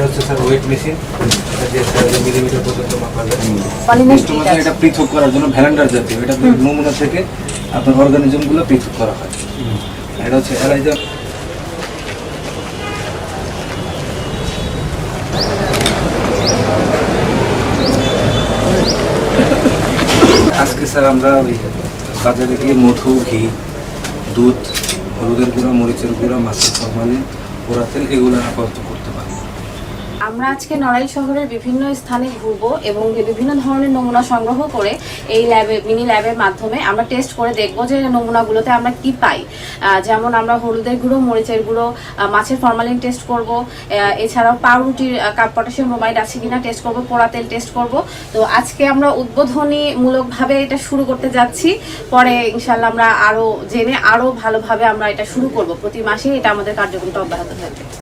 এটা হচ্ছে sir wait machine এটা স্যার মিলিমিটার পর্যন্ত মাপা যায়। এটা পৃথক করার জন্য ভ্যালেন্ডার জাতীয়। এটা নমুনা থেকে আপনার অর্গানিজমগুলো পৃথক করা হয়। এটা হচ্ছে এলাইজার আজকে স্যার আমরা ওই বাজারে গিয়ে মধু ঘি দুধ হলুদের গুঁড়া মরিচের গুঁড়া মাছের ফরমালিন পোড়া তেল এগুলো আপাতত করতে পারি আমরা আজকে নড়াইল শহরের বিভিন্ন স্থানে ঘুরবো এবং বিভিন্ন ধরনের নমুনা সংগ্রহ করে এই ল্যাবে মিনি ল্যাবের মাধ্যমে আমরা টেস্ট করে দেখব যে নমুনাগুলোতে আমরা কি পাই। যেমন আমরা হলুদের গুঁড়ো, মরিচের গুঁড়ো মাছের ফরমালিন টেস্ট করব। এছাড়াও পাউরুটির কাপ পটাশিয়াম ব্রোমাইড আছে কিনা টেস্ট করব, পোড়া তেল টেস্ট করব। তো আজকে আমরা উদ্বোধনীমূলকভাবে এটা শুরু করতে যাচ্ছি। পরে ইনশাল্লাহ আমরা আরও জেনে আরও ভালোভাবে আমরা এটা শুরু করব। প্রতি মাসেই এটা আমাদের কার্যক্রমটা অব্যাহত থাকবে।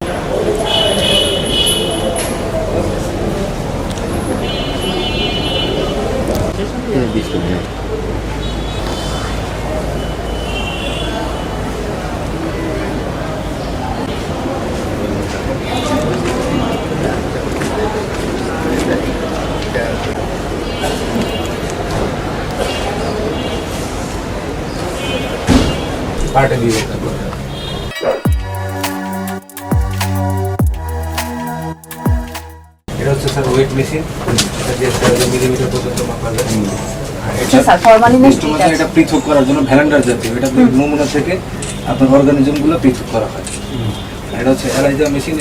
পার্টে দিয়ে দিতে পারি। এটা হচ্ছে স্যার ওয়েট মেশিন এটা দিয়ে স্যার মিলিমিটার পর্যন্ত মাপা যায় আর আচ্ছা এটা স্যার ফরমালিনের কিন্তু আছে। এটা পৃথক করার জন্য ভ্যালেন্ডার জাতীয় এটা নমুনা থেকে আপনার অর্গানিজমগুলো পৃথক করা হয়। এটা হচ্ছে এলাইজা মেশিন।